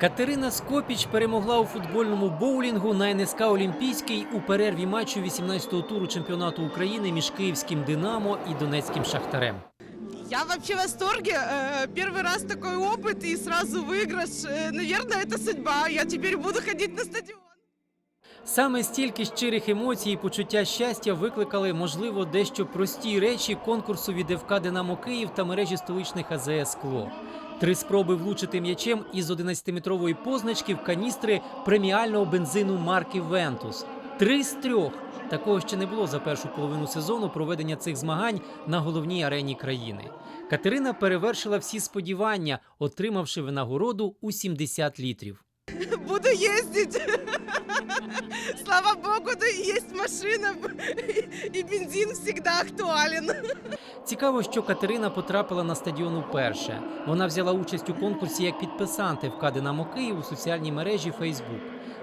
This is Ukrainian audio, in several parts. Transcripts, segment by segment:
Катерина Скопіч перемогла у футбольному боулінгу на НСК Олімпійський у перерві матчу 18-го туру чемпіонату України між Київським Динамо і Донецьким Шахтарем. Я вообще в восторге. Э, Первый раз такой опыт и сразу выигрыш. Э, Наверное, это судьба. Я теперь буду ходить на стадион. Саме стільки щирих емоцій і почуття щастя викликали, можливо, дещо прості речі конкурсу від ФК Динамо Київ та мережі столичних АЗС Скло. Три спроби влучити м'ячем із 11-метрової позначки в каністри преміального бензину марки Вентус. Три з трьох. Такого ще не було за першу половину сезону проведення цих змагань на головній арені країни. Катерина перевершила всі сподівання, отримавши винагороду у 70 літрів. Буду ездить. Слава богу, да есть машина. И бензин всегда актуален. Цікаво, що Катерина потрапила на стадіон уперше. Вона взяла участь у конкурсі як підписанти в Динамо Київ у соціальній мережі Фейсбук.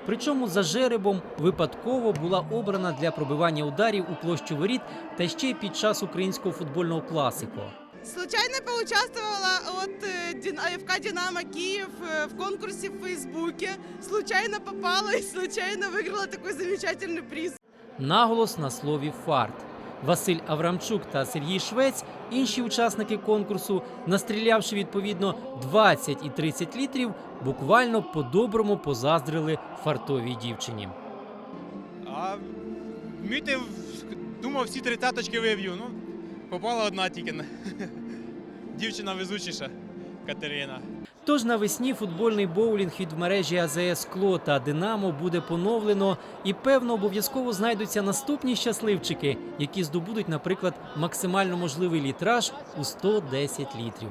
Причому за жеребом випадково була обрана для пробивання ударів у площу воріт та ще й під час українського футбольного класико. Случайно поучаствовала от э, Дин- АФК «Динамо Киев» э, в конкурсе в Фейсбуке. Случайно попала и случайно выиграла такой замечательный приз. Наголос на слові фарт. Василь Аврамчук та Сергій Швець, інші учасники конкурсу, настрілявши відповідно 20 і 30 літрів, буквально по-доброму позаздрили фартовій дівчині. А вміти, в- думав, всі тридцяточки виб'ю. Ну, попала одна тільки. на- Дівчина везучіша Катерина. Тож навесні футбольний боулінг від мережі АЗС Кло та Динамо буде поновлено, і певно обов'язково знайдуться наступні щасливчики, які здобудуть, наприклад, максимально можливий літраж у 110 літрів.